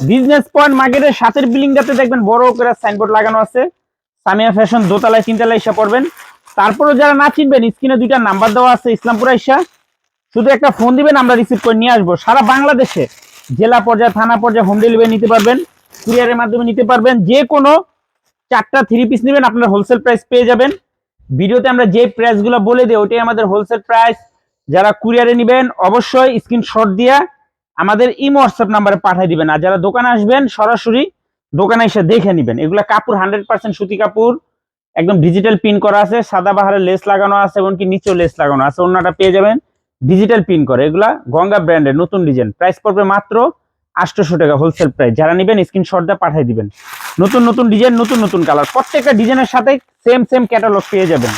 Business point মার্কেটের সাথের বিল্ডিংটাতে দেখবেন বড় করে সাইনবোর্ড লাগানো আছে। সামিয়া ফ্যাশন দোতলায়, তিনতলায় এসে পড়বেন। তারপরে যারা না চিনবেন, স্ক্রিনে দুইটা নাম্বার দেওয়া আছে ইসলামপুর আইসা। শুধু একটা ফোন দিবেন, আমরা রিসিভ করে নিয়ে আসব। সারা বাংলাদেশে জেলা পর্যায়ে, থানা পর্যায়ে হোম ডেলিভারি নিতে পারবেন কুরিয়ারের মাধ্যমে নিতে পারবেন। যে কোনো চারটা থ্রি পিস নেবেন, আপনার হোলসেল প্রাইস পেয়ে যাবেন। ভিডিওতে আমরা যে প্রাইসগুলো বলে দিই ওটাই আমাদের হোলসেল প্রাইস যারা কুরিয়ারে নেবেন, অবশ্যই স্ক্রিনশট দিয়ে আমাদের ইমো হোয়াটসঅ্যাপ নাম্বারে পাঠিয়ে দিবেন। আর যারা দোকানে আসবেন, সরাসরি দোকানে এসে দেখে নেবেন। এগুলা কাপড় হান্ড্রেড পার্সেন্ট সুতি কাপড়, একদম ডিজিটাল পিন করা আছে, সাদা বাহারে লেস লাগানো আছে, এমনকি নিচেও লেস লাগানো আছে। অন্যটা পেয়ে যাবেন ডিজিটাল পিন করে। এগুলা গঙ্গা ব্র্যান্ডের নতুন ডিজাইন প্রাইস পড়বে মাত্র আটশোশো টাকা হোলসেল প্রাইস যারা নেবেন স্ক্রিনশট দিয়ে পাঠিয়ে দিবেন। নতুন নতুন ডিজাইন নতুন নতুন কালার প্রত্যেকটা ডিজাইনের সাথে সেম সেম ক্যাটালগ পেয়ে যাবেন।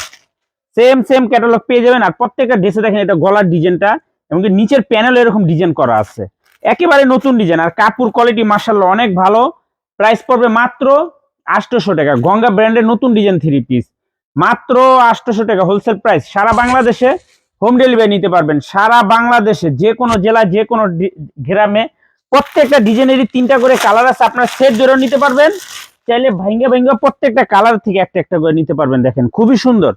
সেম সেম ক্যাটালগ পেয়ে যাবেন। আর প্রত্যেকটা ড্রেসে দেখেন, এটা গলার ডিজাইনটা এমনকি নিচের প্যানেল এরকম ডিজাইন করা আছে। একেবারে নতুন ডিজাইন আর কাপড় কোয়ালিটি মার্শাল্লাহ অনেক ভালো। প্রাইস পড়বে মাত্র আটশোশো টাকা। গঙ্গা ব্র্যান্ডের নতুন ডিজাইন থ্রি পিস মাত্র আটশোশো টাকা হোলসেল প্রাইস সারা বাংলাদেশে হোম ডেলিভারি নিতে পারবেন। সারা বাংলাদেশে যে কোনো জেলায় যে কোনো গ্রামে প্রত্যেকটা ডিজাইনেরই তিনটা করে কালার আছে। আপনার সেট ধরেও নিতে পারবেন। চাইলে ভাঙ্গে ভাঙ্গে প্রত্যেকটা কালার থেকে একটা একটা করে নিতে পারবেন। দেখেন, খুবই সুন্দর।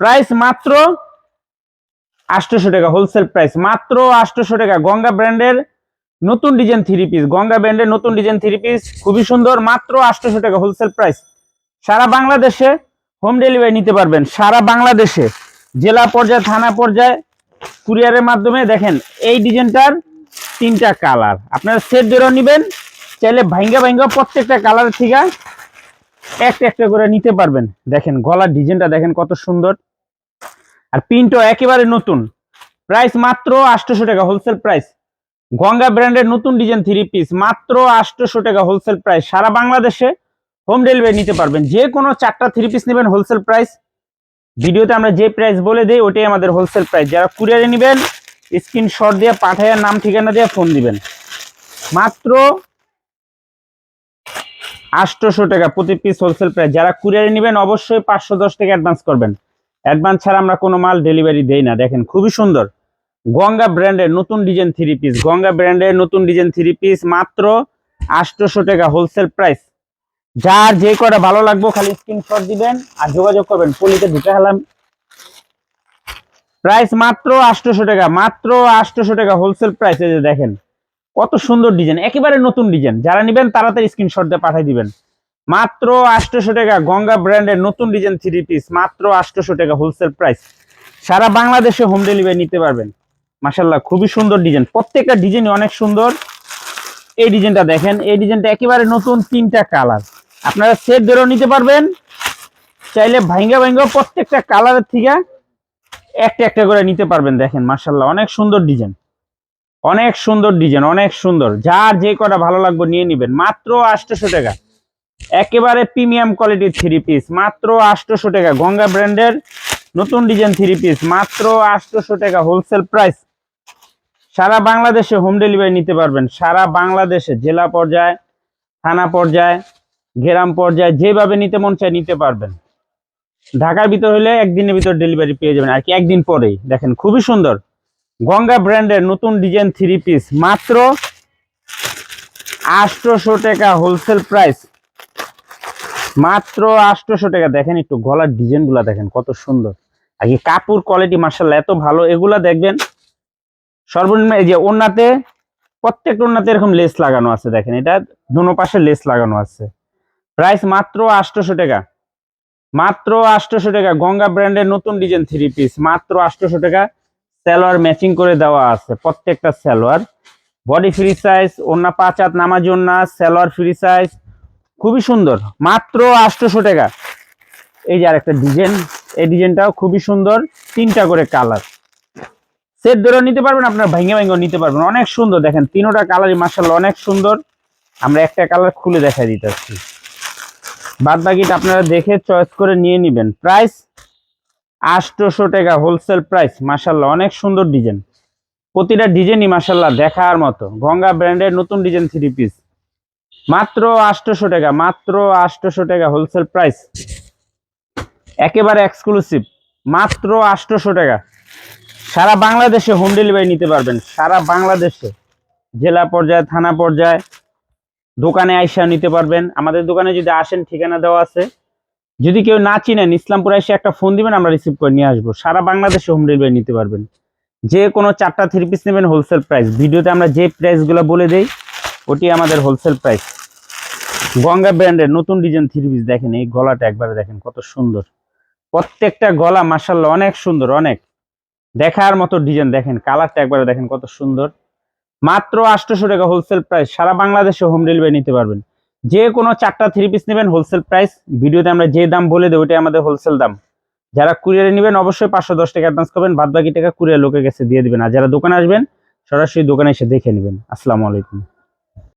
প্রাইস মাত্র আটশোশো টাকা হোলসেল প্রাইস মাত্র আটশোশো টাকা। গঙ্গা ব্র্যান্ডের নতুন ডিজাইন থ্রি পিস গঙ্গা ব্র্যান্ডের নতুন ডিজাইন থ্রি পিস খুবই সুন্দর, মাত্র আটশোশো টাকা হোলসেল প্রাইস সারা বাংলাদেশে হোম ডেলিভারি নিতে পারবেন, সারা বাংলাদেশে। জেলা পর্যায়ে, থানা পর্যায়ে কুরিয়ারের মাধ্যমে দেখেন, এই ডিজাইনটার তিনটা কালার আপনারা সেট ধরেও নেবেন, চাইলে ভাইঙ্গা ভাইঙ্গা প্রত্যেকটা কালার থেকে একটা একটা করে নিতে পারবেন। দেখেন, গলার ডিজাইনটা দেখেন কত সুন্দর। আর প্রিন্টও একেবারে নতুন। প্রাইস মাত্র আটশোশো টাকা হোলসেল প্রাইস গঙ্গা ব্র্যান্ডের নতুন ডিজাইন থ্রি পিস মাত্র আটশোশো টাকা হোলসেল প্রাইস সারা বাংলাদেশে হোম ডেলিভারি নিতে পারবেন। যে কোনো চারটা থ্রি পিস নেবেন হোলসেল প্রাইস ভিডিওতে আমরা যে প্রাইস বলে দিই, ওটাই আমাদের হোলসেল প্রাইস যারা কুরিয়ারে নেবেন স্ক্রিনশট দিয়ে পাঠায়, নাম, ঠিকানা দিয়ে ফোন দিবেন। মাত্র আটশোশো টাকা প্রতি পিস হোলসেল প্রাইস যারা কুরিয়ারে নেবেন, অবশ্যই পাঁচশো দশ টাকা অ্যাডভান্স করবেন। অ্যাডভান্স ছাড়া আমরা কোনো মাল ডেলিভারি দেই না। দেখেন, খুবই সুন্দর। গঙ্গা ব্র্যান্ডের নতুন ডিজাইন থ্রি পিস গঙ্গা ব্র্যান্ডের নতুন ডিজাইন থ্রি পিস মাত্র আটশোশো টাকা হোলসেল প্রাইস যার যে কটা ভালো লাগবো খালি স্ক্রিনশট দিবেন আর যোগাযোগ করবেন। পলিতে ঢুকে হলাম। প্রাইস মাত্র আটশোশো টাকা, মাত্র আটশোশো টাকা হোলসেল প্রাইস দেখেন, কত সুন্দর ডিজাইন একেবারে নতুন ডিজাইন যারা নেবেন, তাড়াতাড়ি স্ক্রিনশট দিয়ে পাঠিয়ে দিবেন। মাত্র আটশোশো টাকা গঙ্গা ব্র্যান্ডের নতুন ডিজাইন থ্রি পিস মাত্র আটশোশো টাকা হোলসেল প্রাইস সারা বাংলাদেশে হোম ডেলিভারি নিতে পারবেন। মাসাল্লাহ খুবই সুন্দর ডিজাইন। প্রত্যেকটা ডিজাইন অনেক সুন্দর। এই ডিজাইনটা দেখেন, এই ডিজাইনটা একেবারে নতুন তিনটা কালার আপনারা সেট ধরেও নিতে পারবেন। চাইলে ভাইঙ্গা ভাইঙ্গা প্রত্যেকটা কালারের থেকে একটা একটা করে নিতে পারবেন, দেখেন মাসাল্লাহ অনেক সুন্দর ডিজাইন। অনেক সুন্দর ডিজাইন, অনেক সুন্দর। যার যে কটা ভালো লাগবে নিয়ে নিবেন। মাত্র আটশোশো টাকা। একেবারে প্রিমিয়াম কোয়ালিটির থ্রি পিস মাত্র আটশোশো টাকা। গঙ্গা ব্র্যান্ডের নতুন ডিজাইন থ্রি পিস মাত্র আটশোশো টাকা হোলসেল প্রাইস সারা বাংলাদেশে হোম ডেলিভারি নিতে পারবেন। সারা বাংলাদেশে, জেলা পর্যায়ে, থানা পর্যায়ে, গ্রাম পর্যায়ে, যেভাবে নিতে মন চায় নিতে পারবেন। ঢাকার ভিতর হলে একদিনের ভিতর ডেলিভারি পেয়ে যাবেন। আর কি, একদিন পরেই। দেখেন, খুবই সুন্দর। গঙ্গা ব্র্যান্ডের নতুন ডিজাইন থ্রি পিস মাত্র আটশোশো টাকা হোলসেল প্রাইস মাত্র আটশোশো টাকা। দেখেন একটু গলার ডিজাইনগুলা দেখেন, কত সুন্দর। আর কি কাপড় কোয়ালিটি মার্শাল্লাহ এত ভালো। এগুলা দেখবেন, সর্বনিম্ন এই যে ওনাতে প্রত্যেকটা ওনাতে এরকম লেস লাগানো আছে। দেখেন, এটা দুনো পাশে লেস লাগানো আছে। প্রাইস মাত্র আটশোশো টাকা। মাত্র আটশোশো টাকা। গঙ্গা ব্র্যান্ডের নতুন ডিজাইন থ্রি পিস মাত্র আটশোশো টাকা। সালোয়ার ম্যাচিং করে দেওয়া আছে, প্রত্যেকটা সালোয়ার। বডি ফ্রি সাইজ ওনা পাঁচ হাত নামাজ ওনা সালোয়ার ফ্রি সাইজ খুবই সুন্দর, মাত্র আটশোশো টাকা। এই যে আরেকটা ডিজাইন, এই ডিজাইনটাও খুবই সুন্দর, তিনটা করে কালার। সেট ধরেও নিতে পারবেন, আপনার ভেঙে ভেঙে নিতে পারবেন। অনেক সুন্দর, দেখেন, তিনোটা কালারই মার্শাল অনেক সুন্দর। আমরা একটা কালার খুলে দেখাই দিতেছি। বাদ বাকিটা আপনারা দেখে চয়েস করে নিয়ে নেবেন। প্রাইস আটশোশো টাকা হোলসেল প্রাইস মাসাল্লাহ অনেক সুন্দর ডিজাইন। প্রতিটা ডিজাইনই মার্শাল্লাহ দেখার মতো। গঙ্গা ব্র্যান্ডের নতুন ডিজাইন থ্রি পিস মাত্র আটশোশো টাকা, মাত্র আটশোশো টাকা হোলসেল প্রাইস একেবারে এক্সক্লুসিভ মাত্র আটশোশো টাকা। সারা বাংলাদেশে হোম ডেলিভারি নিতে পারবেন, সারা বাংলাদেশে। জেলা পর্যায়ে, থানা পর্যায়ে দোকানে আইসা নিতে পারবেন। আমাদের দোকানে যদি আসেন, ঠিকানা দেওয়া আছে। যদি কেউ না চিনেন, ইসলামপুর এসে একটা ফোন দিবেন, আমরা রিসিভ করে নিয়ে আসব। সারা বাংলাদেশে হোম ডেলিভারি নিতে পারবেন। যে কোনো চারটা থ্রি পিস নেবেন হোলসেল প্রাইস ভিডিওতে আমরা যে প্রাইসগুলো বলে দেই, ওটি আমাদের হোলসেল প্রাইস গঙ্গা ব্র্যান্ডের নতুন ডিজাইন থ্রি পিস দেখেন, এই গলাটা একবারে দেখেন কত সুন্দর। প্রত্যেকটা গলা মাসাল্লাহ অনেক সুন্দর, অনেক। দেখার মতো ডিজাইন দেখেন, কালারটা একবারে দেখেন কত সুন্দর। মাত্র আটশোশো টাকা হোলসেল প্রাইস সারা বাংলাদেশে হোম ডেলিভারি নিতে পারবেন। যে কোনো চারটা থ্রি পিস নেবেন হোলসেল প্রাইস ভিডিওতে আমরা যে দাম বলে দেবো ওটাই আমাদের হোলসেল দাম। যারা কুরিয়ারে নেবেন অবশ্যই পাঁচশো দশ টাকা অ্যাডভান্স করবেন বাদ বাকি টাকা কুরিয়ার লোকের কাছে দিয়ে দেবেন। আর যারা দোকানে আসবেন, সরাসরি দোকানে এসে দেখে নেবেন। আসসালামু আলাইকুম।